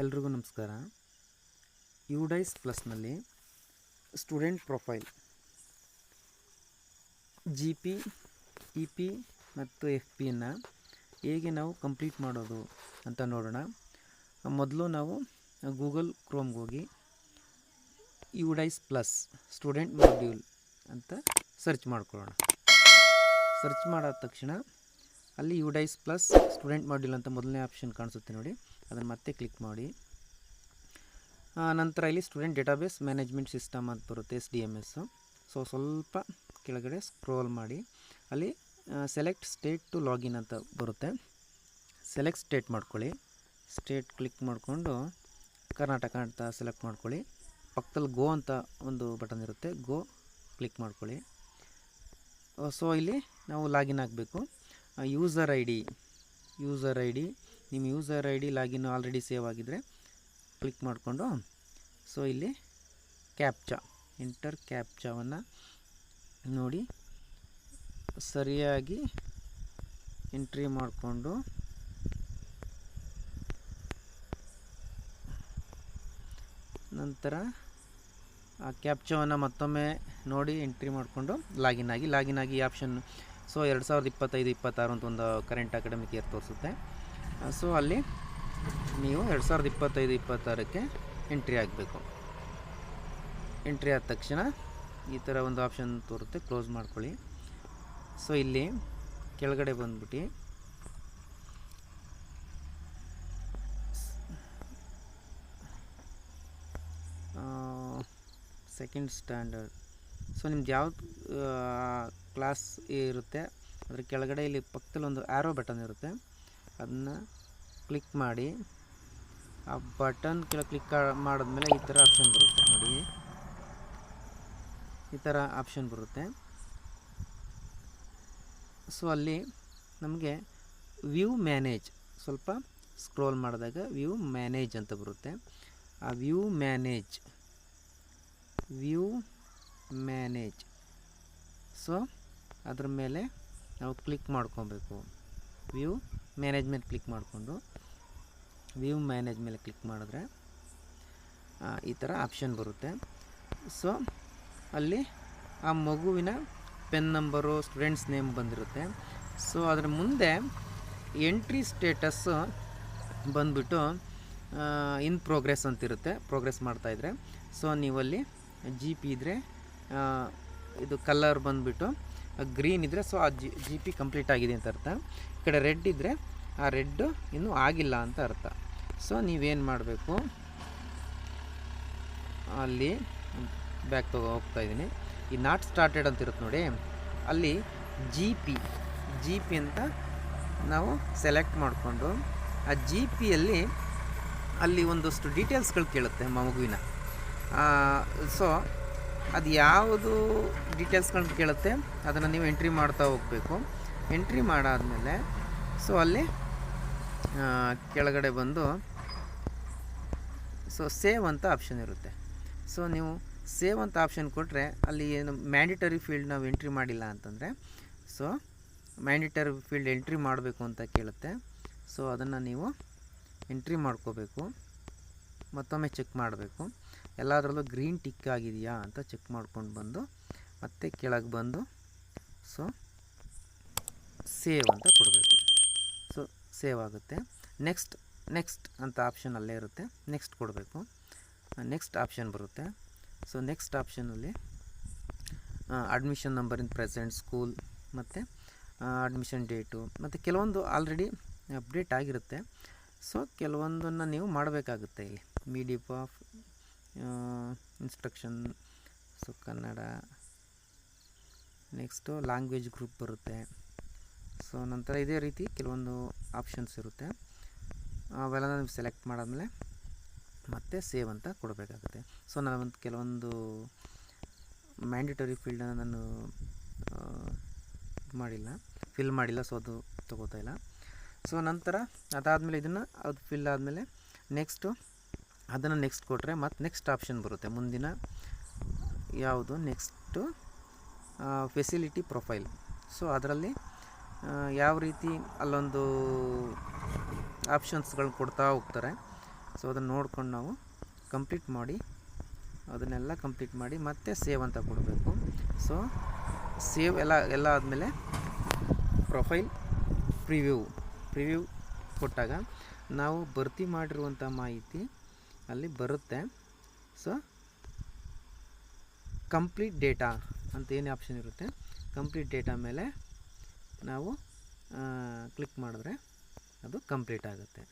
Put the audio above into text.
ಎಲ್ರಿಗೂ ನಮಸ್ಕಾರ. UDISE ಪ್ಲಸ್ನಲ್ಲಿ student profile G P E P ಮತ್ತು ಎಫ್ ಪಿಯನ್ನು ಹೇಗೆ ನಾವು ಕಂಪ್ಲೀಟ್ ಮಾಡೋದು ಅಂತ ನೋಡೋಣ. ಮೊದಲು ನಾವು ಗೂಗಲ್ ಕ್ರೋಮ್ಗೆ ಹೋಗಿ ಯುಡೈಸ್ ಪ್ಲಸ್ ಸ್ಟೂಡೆಂಟ್ ಮಾಡ್ಯೂಲ್ ಅಂತ ಸರ್ಚ್ ಮಾಡ್ಕೊಳ್ಳೋಣ. ಸರ್ಚ್ ಮಾಡಾದ ತಕ್ಷಣ ಅಲ್ಲಿ ಯುಡೈಸ್ ಪ್ಲಸ್ ಸ್ಟೂಡೆಂಟ್ ಮಾಡ್ಯೂಲ್ ಅಂತ ಮೊದಲನೇ ಆಪ್ಷನ್ ಕಾಣಿಸುತ್ತೆ ನೋಡಿ. ಅದನ್ನು ಮತ್ತೆ ಕ್ಲಿಕ್ ಮಾಡಿ. ನಂತರ ಇಲ್ಲಿ ಸ್ಟೂಡೆಂಟ್ ಡೇಟಾಬೇಸ್ ಮ್ಯಾನೇಜ್ಮೆಂಟ್ ಸಿಸ್ಟಮ್ ಅಂತ ಬರುತ್ತೆ S D M S so ಸ್ವಲ್ಪ ಕೆಳಗಡೆ ಸ್ಕ್ರೋಲ್ ಮಾಡಿ. ಅಲ್ಲಿ ಸೆಲೆಕ್ಟ್ ಸ್ಟೇಟ್ ಟು ಲಾಗಿನ್ ಅಂತ ಬರುತ್ತೆ. ಸೆಲೆಕ್ಟ್ ಸ್ಟೇಟ್ ಮಾಡ್ಕೊಳ್ಳಿ. ಸ್ಟೇಟ್ ಕ್ಲಿಕ್ ಮಾಡಿಕೊಂಡು ಕರ್ನಾಟಕ ಅಂತ ಸೆಲೆಕ್ಟ್ ಮಾಡ್ಕೊಳ್ಳಿ. ಪಕ್ಕದಲ್ಲಿ ಗೋ ಅಂತ ಒಂದು ಬಟನ್ ಇರುತ್ತೆ ಗೋ ಕ್ಲಿಕ್ ಮಾಡ್ಕೊಳ್ಳಿ. ಸೊ ಇಲ್ಲಿ ನಾವು ಲಾಗಿನ್ ಆಗಬೇಕು. User I D user I D ನಿಮ್ಮ user I D login already save ಆಗಿದ್ದರೆ ಕ್ಲಿಕ್ ಮಾಡಿಕೊಂಡು ಸೊ ಇಲ್ಲಿ ಕ್ಯಾಪ್ಚಾ ಎಂಟರ್ ಕ್ಯಾಪ್ಚಾವನ್ನು ನೋಡಿ, ಸರಿಯಾಗಿ ಎಂಟ್ರಿ ಮಾಡಿಕೊಂಡು, ನಂತರ ಆ ಕ್ಯಾಪ್ಚವನ್ನು ಮತ್ತೊಮ್ಮೆ ನೋಡಿ ಎಂಟ್ರಿ ಮಾಡಿಕೊಂಡು ಲಾಗಿನ್ ಆಗಿ ಲಾಗಿನ್ ಆಗಿ ಈ ಆಪ್ಷನ್ ಸೊ ಎರಡು ಸಾವಿರದ ಇಪ್ಪತ್ತೈದು, ಇಪ್ಪತ್ತಾರು ಅಂತ ಒಂದು ಕರೆಂಟ್ ಅಕಾಡೆಮಿಕ್ ಇಯರ್ ತೋರಿಸುತ್ತೆ. ಸೊ ಅಲ್ಲಿ ನೀವು ಎರಡು ಸಾವಿರದ ಇಪ್ಪತ್ತೈದು, ಇಪ್ಪತ್ತಾರಕ್ಕೆ ಎಂಟ್ರಿ ಆಗಬೇಕು. ಎಂಟ್ರಿ ಆದ ತಕ್ಷಣ ಈ ಥರ ಒಂದು ಆಪ್ಷನ್ ತೋರುತ್ತೆ ಕ್ಲೋಸ್ ಮಾಡ್ಕೊಳ್ಳಿ. ಸೊ ಇಲ್ಲಿ ಕೆಳಗಡೆ ಬಂದ್ಬಿಟ್ಟು ಸೆಕೆಂಡ್ ಸ್ಟ್ಯಾಂಡರ್ಡ್ ಸೊ ನಿಮ್ದು ಯಾವ್ದು ಕ್ಲಾಸ್ ಇರುತ್ತೆ. ಅದ್ರ ಕೆಳಗಡೆ ಇಲ್ಲಿ ಪಕ್ಕದಲ್ಲಿ ಒಂದು ಆ್ಯರೋ ಬಟನ್ ಇರುತ್ತೆ. ಅದನ್ನ ಕ್ಲಿಕ್ ಮಾಡಿ. ಆ ಬಟನ್ ಕೆಳಗೆ ಕ್ಲಿಕ್ ಮಾಡಿದ್ಮೇಲೆ ಈ ಥರ ಆಪ್ಷನ್ ಬರುತ್ತೆ. ನೋಡಿ. ಈ ಥರ ಆಪ್ಷನ್ ಬರುತ್ತೆ. ಸೊ ಅಲ್ಲಿ ನಮಗೆ ವ್ಯೂ ಮ್ಯಾನೇಜ್ ಸ್ವಲ್ಪ ಸ್ಕ್ರೋಲ್ ಮಾಡಿದಾಗ ವ್ಯೂ ಮ್ಯಾನೇಜ್ ಅಂತ ಬರುತ್ತೆ. ಆ view manage view manage so ಅದ್ರ ಮೇಲೆ ನಾವು ಕ್ಲಿಕ್ ಮಾಡ್ಕೊಬೇಕು. ವ್ಯೂ ಮ್ಯಾನೇಜ್ಮೆಂಟ್ ಕ್ಲಿಕ್ ಮಾಡಿಕೊಂಡು ವ್ಯೂ ಮ್ಯಾನೇಜ್ ಮೇಲೆ ಕ್ಲಿಕ್ ಮಾಡಿದ್ರೆ ಈ ಥರ ಆಪ್ಷನ್ ಬರುತ್ತೆ. ಸೊ ಅಲ್ಲಿ ಆ ಮಗುವಿನ ಪೆನ್ ನಂಬರು ಸ್ಟೂಡೆಂಟ್ಸ್ ನೇಮ್ ಬಂದಿರುತ್ತೆ. ಸೊ ಅದರ ಮುಂದೆ ಎಂಟ್ರಿ ಸ್ಟೇಟಸ್ಸು ಬಂದ್ಬಿಟ್ಟು ಇನ್ ಪ್ರೋಗ್ರೆಸ್ ಅಂತಿರುತ್ತೆ. ಪ್ರೋಗ್ರೆಸ್ ಮಾಡ್ತಾಯಿದ್ರೆ ಸೊ ನೀವಲ್ಲಿ ಜಿ ಪಿ ಇದ್ದರೆ ಇದು ಕಲರ್ ಬಂದುಬಿಟ್ಟು ಗ್ರೀನ್ ಇದ್ದರೆ ಸೊ ಆ ಜಿ ಜಿ ಪಿ ಕಂಪ್ಲೀಟ್ ಆಗಿದೆ ಅಂತ ಅರ್ಥ. ಈ ಕಡೆ ರೆಡ್ ಇದ್ದರೆ ಆ ರೆಡ್ಡು ಇನ್ನೂ ಆಗಿಲ್ಲ ಅಂತ ಅರ್ಥ. ಸೊ ನೀವೇನು ಮಾಡಬೇಕು? ಅಲ್ಲಿ ಬ್ಯಾಕ್ ತಗೋ, ಹೋಗ್ತಾ ಇದ್ದೀನಿ. ಈ ನಾಟ್ ಸ್ಟಾರ್ಟೆಡ್ ಅಂತ ಇರುತ್ತೆ ನೋಡಿ. ಅಲ್ಲಿ ಜಿ ಪಿ ಜಿ ಪಿ ಅಂತ ನಾವು ಸೆಲೆಕ್ಟ್ ಮಾಡಿಕೊಂಡು, ಆ ಜಿ ಪಿಯಲ್ಲಿ ಅಲ್ಲಿ ಒಂದಷ್ಟು ಡೀಟೇಲ್ಸ್ಗಳು ಕೇಳುತ್ತೆ ಮಗುವಿನ. ಸೊ ಅದು ಯಾವುದು ಡೀಟೇಲ್ಸ್ಗಳನ್ನ ಕೇಳುತ್ತೆ, ಅದನ್ನು ನೀವು ಎಂಟ್ರಿ ಮಾಡ್ತಾ ಹೋಗಬೇಕು. ಎಂಟ್ರಿ ಮಾಡಾದಮೇಲೆ ಸೊ ಅಲ್ಲಿ ಕೆಳಗಡೆ ಬಂದು ಸೊ ಸೇವ್ ಅಂತ ಆಪ್ಷನ್ ಇರುತ್ತೆ. ಸೊ ನೀವು ಸೇವ್ ಅಂತ ಆಪ್ಷನ್ ಕೊಟ್ಟರೆ ಅಲ್ಲಿ ಏನು ಮ್ಯಾಂಡಿಟರಿ ಫೀಲ್ಡ್ ನಾವು ಎಂಟ್ರಿ ಮಾಡಿಲ್ಲ ಅಂತಂದರೆ ಸೊ ಮ್ಯಾಂಡಿಟರಿ ಫೀಲ್ಡ್ ಎಂಟ್ರಿ ಮಾಡಬೇಕು ಅಂತ ಕೇಳುತ್ತೆ. ಸೊ ಅದನ್ನು ನೀವು ಎಂಟ್ರಿ ಮಾಡ್ಕೋಬೇಕು. ಮತ್ತೊಮ್ಮೆ ಚೆಕ್ ಮಾಡಬೇಕು. ಎಲ್ಲದರಲ್ಲೂ ಗ್ರೀನ್ ಟಿಕ್ ಆಗಿದೆಯಾ ಅಂತ ಚೆಕ್ ಮಾಡ್ಕೊಂಡು ಬಂದು ಮತ್ತೆ ಕೆಳಗೆ ಬಂದು ಸೊ ಸೇವ್ ಅಂತ ಕೊಡಬೇಕು. ಸೊ ಸೇವ್ ಆಗುತ್ತೆ. ನೆಕ್ಸ್ಟ್ ನೆಕ್ಸ್ಟ್ ಅಂತ ಆಪ್ಷನ್ ಅಲ್ಲೇ ಇರುತ್ತೆ. ನೆಕ್ಸ್ಟ್ ಕೊಡಬೇಕು. ನೆಕ್ಸ್ಟ್ ಆಪ್ಷನ್ ಬರುತ್ತೆ. So next ಆಪ್ಷನಲ್ಲಿ admission number in present school ಮತ್ತು ಅಡ್ಮಿಷನ್ ಡೇಟು ಮತ್ತು ಕೆಲವೊಂದು ಆಲ್ರೆಡಿ ಅಪ್ಡೇಟ್ ಆಗಿರುತ್ತೆ. ಸೊ ಕೆಲವೊಂದನ್ನು ನೀವು ಮಾಡಬೇಕಾಗುತ್ತೆ ಇಲ್ಲಿ. Medium of instruction so Kannada. Next language group ಬರುತ್ತೆ. ಸೊ ನಂತರ ಇದೇ ರೀತಿ ಕೆಲವೊಂದು ಆಪ್ಷನ್ಸ್ ಇರುತ್ತೆ. ಅವೆಲ್ಲ ನೀವು ಸೆಲೆಕ್ಟ್ ಮಾಡಾದ್ಮೇಲೆ ಮತ್ತೆ ಸೇವ್ ಅಂತ ಕೊಡಬೇಕಾಗುತ್ತೆ. ಸೊ ನಾನು ಒಂದು ಕೆಲವೊಂದು ಮ್ಯಾಂಡಿಟರಿ ಫೀಲ್ಡನ್ನು ನಾನು ಇದು ಮಾಡಿಲ್ಲ. ಫಿಲ್ ಮಾಡಿಲ್ಲ ಸೊ ಅದು ತಗೋತಾ ಇಲ್ಲ. ಸೊ ನಂತರ ಅದಾದಮೇಲೆ ಇದನ್ನು, ಅದು ಫಿಲ್ ಆದಮೇಲೆ ನೆಕ್ಸ್ಟು ಅದನ್ನು ನೆಕ್ಸ್ಟ್ ಕೊಟ್ಟರೆ ಮತ್ತು ನೆಕ್ಸ್ಟ್ ಆಪ್ಷನ್ ಬರುತ್ತೆ. ಮುಂದಿನ ಯಾವುದು? ನೆಕ್ಸ್ಟು ಫೆಸಿಲಿಟಿ ಪ್ರೊಫೈಲ್ ಸೊ ಅದರಲ್ಲಿ ಯಾವ ರೀತಿ ಅಲ್ಲೊಂದು ಆಪ್ಷನ್ಸ್ಗಳು ಕೊಡ್ತಾ ಹೋಗ್ತಾರೆ. ಸೊ ಅದನ್ನು ನೋಡ್ಕೊಂಡು ನಾವು ಕಂಪ್ಲೀಟ್ ಮಾಡಿ, ಅದನ್ನೆಲ್ಲ ಕಂಪ್ಲೀಟ್ ಮಾಡಿ ಮತ್ತೆ ಸೇವ್ ಅಂತ ಕೊಡಬೇಕು. ಸೊ ಸೇವ್ ಎಲ್ಲ ಎಲ್ಲ ಆದಮೇಲೆ ಪ್ರೊಫೈಲ್ ಪ್ರಿವ್ಯೂ ಪ್ರಿವ್ಯೂ ಕೊಟ್ಟಾಗ ನಾವು ಭರ್ತಿ ಮಾಡಿರುವಂಥ ಮಾಹಿತಿ ಅಲ್ಲಿ ಬರುತ್ತೆ. ಸೊ ಕಂಪ್ಲೀಟ್ ಡೇಟಾ ಅಂತ ಏನು ಆಪ್ಷನ್ ಇರುತ್ತೆ ಕಂಪ್ಲೀಟ್ ಡೇಟಾ ಮೇಲೆ ನಾವು ಕ್ಲಿಕ್ ಮಾಡಿದ್ರೆ ಅದು ಕಂಪ್ಲೀಟ್ ಆಗುತ್ತೆ.